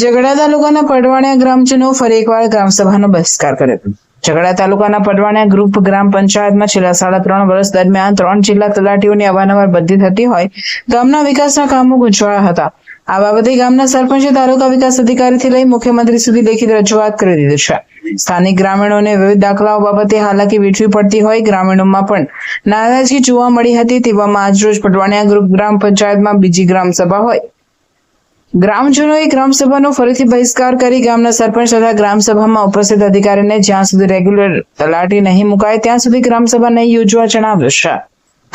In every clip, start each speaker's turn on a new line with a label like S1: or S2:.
S1: ઝઘડા તાલુકાના પડવાણિયા ગ્રામજનો ફરી એકવાર ગ્રામસભાનો બહિષ્કાર કર્યો ઝઘડા તાલુકાના પડવાણિયા ગ્રુપ ગ્રામ પંચાયતમાં છેલ્લા સાડા ત્રણ વર્ષ દરમિયાન ત્રણ જિલ્લા તલાટીઓની અવારનવાર બદલી થતી હોય, ગામના વિકાસના કામો ગુંચવાયા હતા. આ બાબતે ગામના સરપંચે તાલુકા વિકાસ અધિકારીથી લઈ મુખ્યમંત્રી સુધી લેખિત રજૂઆત કરી દીધી છે. સ્થાનિક ગ્રામીણોને વિવિધ દાખલાઓ બાબતે હાલાકી વેઠવી પડતી હોય, ગ્રામીણોમાં પણ નારાજગી જોવા મળી હતી તેવામાં આજરોજ પડવાણિયા ગ્રુપ ગ્રામ પંચાયતમાં બીજી ગ્રામ સભા હોય. ગ્રામજનોએ ગ્રામસભાનો ફરીથી બહિષ્કાર કરી ગામના સરપંચ તથા ગ્રામસભામાં ઉપસ્થિત અધિકારીને જ્યાં સુધી રેગ્યુલર તલાટી નહીં મુકાય, ત્યાં સુધી ગ્રામસભા નહીં યોજવા જણાવ્યું છે.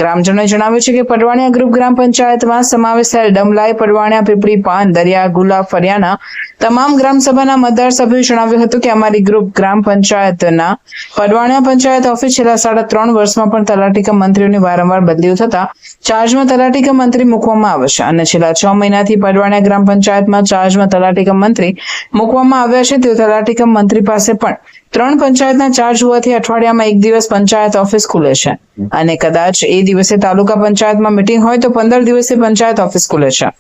S1: ગ્રામજનોએ જણાવ્યું છે કે પડવાણિયા ગ્રુપ ગ્રામ પંચાયતમાં સમાવેશ થયેલ ડમલાઈ, પડવાણિયા, પીપળી, પાન, દરિયા, ગુલાબ, ફરિયાના તમામ ગ્રામસભાના મતદાર સભ્યોએ જણાવ્યું હતું કે અમારી ગ્રુપ ગ્રામ પંચાયતના પડવાણિયા પંચાયત ઓફિસ છેલ્લા સાડા ત્રણ વર્ષમાં પણ તલાટીકા મંત્રીઓની વારંવાર બદલીઓ થતા ચાર્જમાં તલાટીકા મંત્રી મૂકવામાં આવે છે. અને છેલ્લા છ મહિનાથી પડવાણિયા ગ્રામ પંચાયતમાં ચાર્જમાં તલાટીકા મંત્રી મૂકવામાં આવ્યા છે. તેઓ તલાટીકમ મંત્રી પાસે પણ ત્રણ પંચાયતના ચાર્જ હોવાથી અઠવાડિયામાં એક દિવસ પંચાયત ઓફિસ ખુલે છે. અને કદાચ એ દિવસે તાલુકા પંચાયતમાં મિટિંગ હોય તો પંદર દિવસે પંચાયત ઓફિસ ખુલે છે.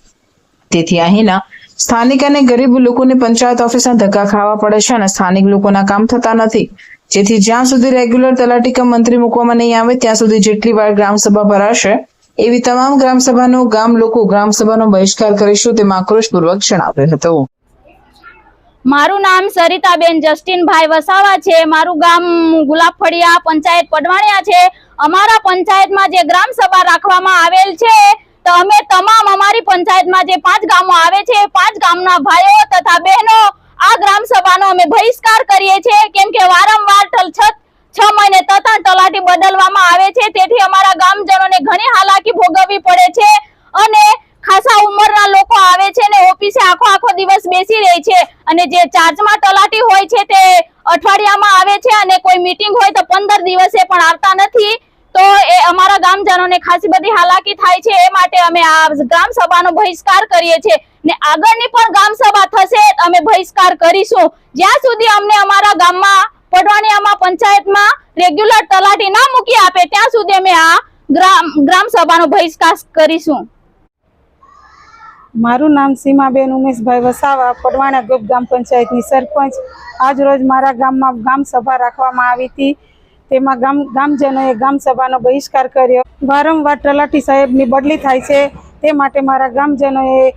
S1: તેથી અહીંના સ્થાનિક અને ગરીબ લોકોને પંચાયત ઓફિસના ધક્કા ખાવા પડે છે અને સ્થાનિક લોકોના કામ થતા નથી. જેથી જ્યાં સુધી રેગ્યુલર તલાટી કમ મંત્રી મૂકવામાં નહીં આવે, ત્યાં સુધી જેટલી વાર ગ્રામસભા ભરાશે, એવી તમામ ગ્રામસભાનો ગામ લોકો ગ્રામસભાનો બહિષ્કાર કરીશું તેમ આક્રોશપૂર્વક જણાવ્યું હતું.
S2: મારું નામ સરિતાબેન જસ્ટિનભાઈ વસાવા છે. મારું ગામ ગુલાબફળિયા પંચાયત પડવાણિયા છે. અમારા પંચાયતમાં જે ગ્રામ સભા રાખવામાં આવેલ છે, તો અમે તમામ અમારી પંચાયતમાં જે પાંચ ગામો આવે છે પાંચ ગામના ભાઈઓ તથા બહેનો આ ગ્રામ સભાનો અમે બહિષ્કાર કરીએ છીએ. કેમ કે વારંવાર છત છ મહિને તથા તલાટી બદલવામાં આવે છે. તેથી અમારા ગામજનોને ઘણી હાલાકી ભોગવવી પડે છે. અને ખાસા ઉંમરના લોકો આવે છે, આખો આખો દિવસ બેસી રહે છે અને જે ચાર્જમાં તલાટી હોય છે તે અઠવાડિયામાં આવે છે અને કોઈ મીટિંગ હોય તો પંદર દિવસે પણ આવતા નથી. તો એ અમારા ગામજનોને ખાસી બધી હાલાકી થાય છે, એ માટે અમે આ ગ્રામ સભાનો બહિષ્કાર કરીએ છીએ. ને આગળની પણ ગ્રામ સભા થશે અમે બહિષ્કાર કરીશું. જ્યાં સુધી અમને અમારા ગામમાં પડવાણીયામાં પંચાયતમાં રેગ્યુલર તલાટી ના મૂકી આપે, ત્યાં સુધી અમે આ ગ્રામ ગ્રામ સભાનો બહિષ્કાર કરીશું.
S3: મારું નામ સીમાબેન ઉમેશભાઈ વસાવા, પડવાણા ગોપ ગ્રામ પંચાયતની સરપંચ. આજ રોજ મારા ગામમાં ગામ સભા રાખવામાં આવી હતી. તેમાં ગામ, ગામજનોએ ગામ સભાનો બહિષ્કાર કર્યો. વારંવાર તલાટી સાહેબની બદલી થાય છે. તે માટે મારા ગામજનોએ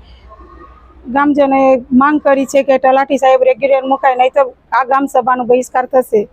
S3: ગામજનોએ માંગ કરી છે કે તલાટી સાહેબ રેગ્યુલર મુકાય નહીં તો આ ગામ સભાનો બહિષ્કાર થશે.